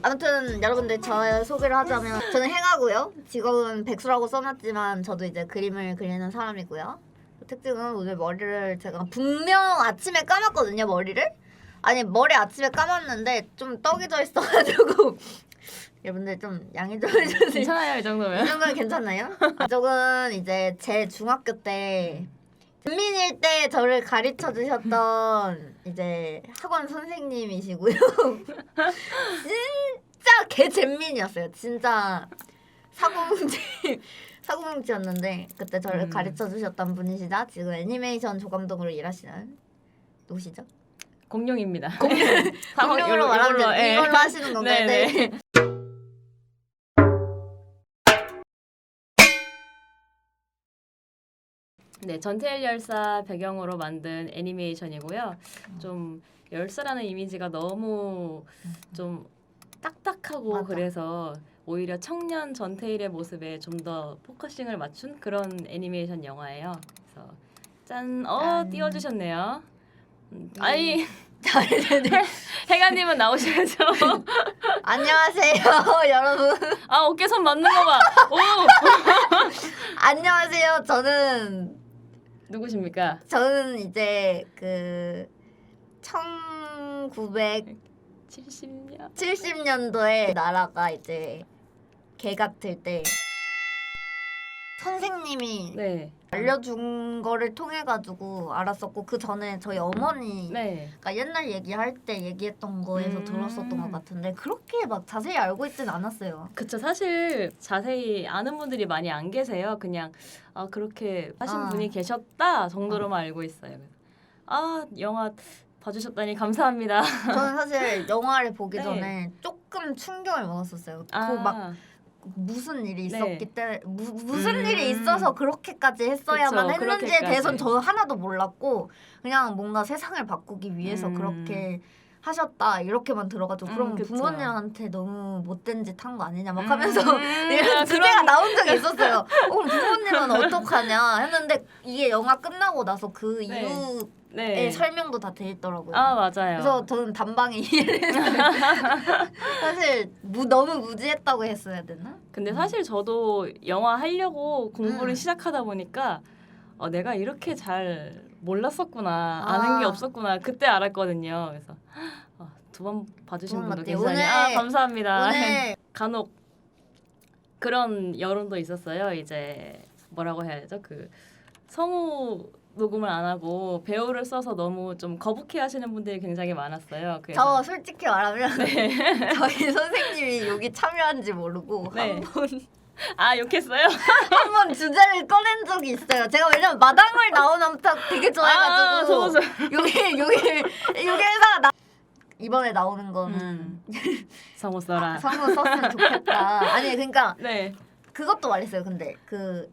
아무튼 여러분들 저 소개를 하자면 저는 행하고요. 직업은 백수라고 써놨지만 저도 이제 그림을 그리는 사람이고요. 특징은 오늘 머리를 제가 분명 아침에 감았거든요 머리를. 아니 머리 아침에 감았는데 좀 떡이 져 있어가지고 여러분들 좀 양해 좀 해주세요. 괜찮아요 이이 정도면. 정도면 괜찮나요? 이쪽은 이제 제 중학교 때 민일 때 저를 가르쳐 주셨던 이제 학원 선생님이시고요. 진짜 개 잼민이었어요. 진짜 사고뭉치 사고뭉치였는데 그때 저를 음. 가르쳐 주셨던 분이시자 지금 애니메이션 조감독으로 일하시는 누구시죠? 공룡입니다. 공룡 으로 이걸로- 말하면 돼. 예. 이걸로 하시는 건가요? 네, 네. 네, 전태일 열사 배경으로 만든 애니메이션이고요. 좀 열사라는 이미지가 너무 좀 딱딱하고 맞아. 그래서 오히려 청년 전태일의 모습에 좀 더 포커싱을 맞춘 그런 애니메이션 영화예요. 그래서 짠, 어 짠. 띄워주셨네요. 음, 네. 네네네. 해가님은 나오셔야죠. 안녕하세요, 여러분. 아 어깨선 맞는 거 봐. 오 안녕하세요. 저는 누구십니까? 저는 이제 그 1970년도에 70년. 나라가 이제 개 같을 때 선생님이 네, 알려준 거를 통해 가지고 알았었고 그 전에 저희 어머니가 네. 옛날 얘기할 때 얘기했던 거에서 음. 들었었던 것 같은데 그렇게 막 자세히 알고 있진 않았어요. 그쵸 사실 자세히 아는 분들이 많이 안 계세요. 그냥 아 그렇게 하신 아. 분이 계셨다 정도로만 알고 있어요. 아 영화 봐주셨다니 감사합니다. 저는 사실 영화를 보기 네. 전에 조금 충격을 먹었었어요. 아, 그막 무슨 일이 네. 있었기 때문에 무, 무슨 음. 일이 있어서 그렇게까지 했어야만 그쵸, 했는지에 그렇게까지. 대해서는 저는 하나도 몰랐고 그냥 뭔가 세상을 바꾸기 위해서 음. 그렇게 하셨다 이렇게만 들어가지고 음, 그럼 그쵸. 부모님한테 너무 못된 짓 한 거 아니냐 막 음. 하면서 이런 아, 주제가 그런- 나온 적이 있었어요. 어, 그럼 부모님은 어떡하냐 했는데 이게 영화 끝나고 나서 그 네. 이유의 네. 설명도 다 돼 있더라고요. 아 맞아요. 그래서 저는 단방에 이해를. 사실 무, 너무 무지했다고 했어야 되나? 근데 사실 저도 영화 하려고 공부를 음. 시작하다 보니까 어, 내가 이렇게 잘 몰랐었구나 아는 게 아. 없었구나 그때 알았거든요. 그래서 어, 두번 봐주신 것 분도 같아요. 계시다니 오늘- 아 감사합니다. 오늘 간혹 그런 여론도 있었어요. 이제 뭐라고 해야 되죠? 그 성우 녹음을 안 하고 배우를 써서 너무 좀 거북해 하시는 분들이 굉장히 많았어요. 저 그래서 솔직히 말하면 저희 선생님이 여기 참여한지 모르고 네. 한 번 아 욕했어요? 한 번 주제를 꺼낸 적이 있어요. 제가 왜냐면 마당을 나오는 딱 되게 아, 좋아해가지고 저도 여기 여기 여기 회사가 나 이번에 나오는 거는 음. 성우 써라. 성우 썼으면 좋겠다. 아니 그러니까 네. 그것도 말했어요. 근데 그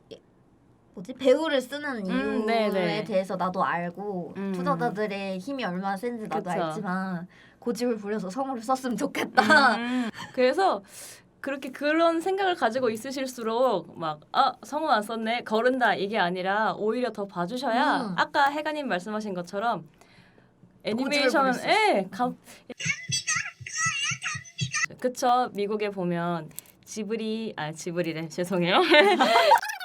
뭐지 배우를 쓰는 이유에 음, 네 네. 대해서 나도 알고 음. 투자자들의 힘이 얼마나 센지 나도 그쵸. 알지만 고집을 부려서 성우를 썼으면 좋겠다. 음, 그래서 그렇게 그런 생각을 가지고 있으실수록 막 아 성우 안 썼네 거른다 이게 아니라 오히려 더 봐주셔야 음. 아까 해가님 말씀하신 것처럼 애니메이션에 감 그쵸. 미국에 보면 지브리 아 지브리래. 죄송해요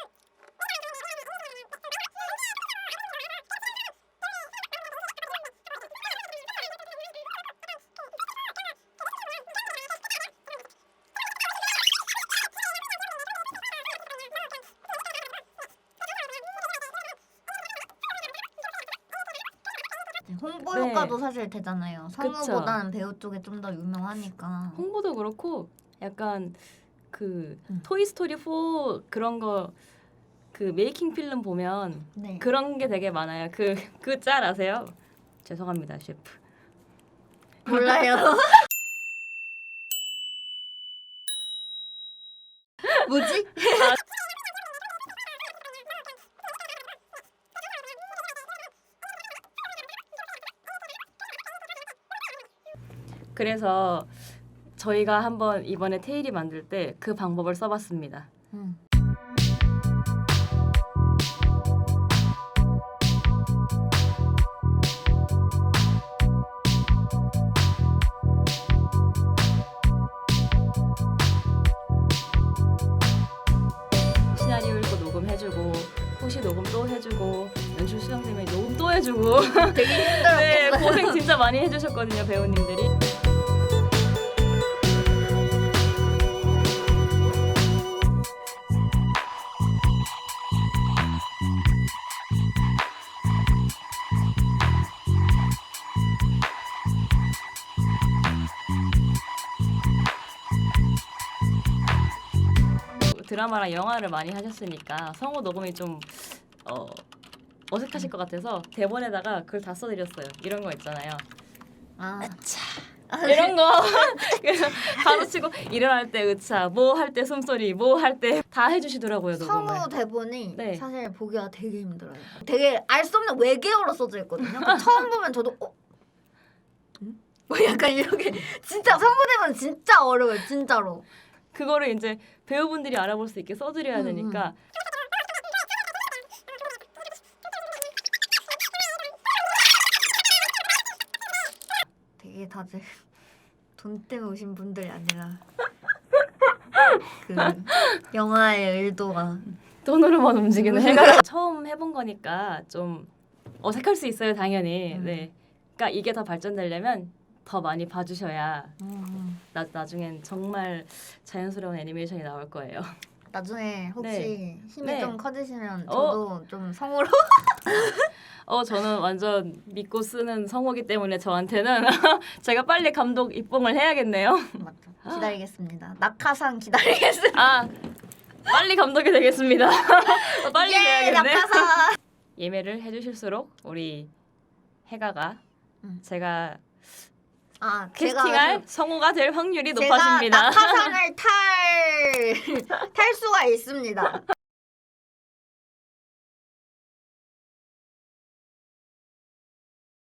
홍보 네. 효과도 사실 되잖아요. 성우보다는 배우 쪽에 좀 더 유명하니까. 홍보도 그렇고 약간 그 음. 토이 스토리 4 그런 거 그 메이킹 필름 보면 네. 그런 게 되게 많아요. 그 그 짤 아세요? 죄송합니다, 셰프. 몰라요. 뭐지? 그래서 저희가 한번 이번에 테일이 만들 때 그 방법을 써봤습니다. 음. 시나리오 읽고 녹음해주고 혹시 녹음 또 해주고 연출 수정되면 녹음 또 해주고 되게 힘들었어요. 네 고생 진짜 많이 해주셨거든요 배우님들이. 드라마랑 영화를 많이 하셨으니까 성우 녹음이 좀 어, 어색하실 것 같아서 대본에다가 그걸 다 써드렸어요. 이런 거 있잖아요. 아, 이런 거 그래서 가로치고 일어날 때 의차, 뭐 할 때 숨소리, 뭐 할 때 다 해주시더라고요 녹음을. 성우 대본이 네. 사실 보기가 되게 힘들어요. 되게 알 수 없는 외계어로 써져 있거든요. 처음 보면 저도 어? 응? 뭐 약간 이렇게 진짜 성우 대본 진짜 어려워요. 진짜로. 그거를 이제 배우분들이 알아볼 수 있게 써드려야 음, 되니까 되게 다들 돈 때문에 오신 분들이 아니라 그 영화의 의도가 돈으로만 움직이는 해가 처음 해본 거니까 좀 어색할 수 있어요 당연히. 음. 네. 그러니까 이게 더 발전되려면 더 많이 봐주셔야 음, 나 나중엔 정말 자연스러운 애니메이션이 나올 거예요. 나중에 혹시 네. 힘이 네. 좀 커지시면 어. 저도 좀 성우로 어 저는 완전 믿고 쓰는 성우기 때문에 저한테는 제가 빨리 감독 입봉을 해야겠네요. 맞죠. 기다리겠습니다. 낙하산 기다리겠습니다. 아 빨리 감독이 되겠습니다. 빨리 예, 돼야겠네. 낙하산. 예매를 해주실수록 우리 해가가 음. 제가 아, 캐스팅할 성우가 될 확률이 제가 높아집니다. 낙하산을 탈, 탈 수가 있습니다.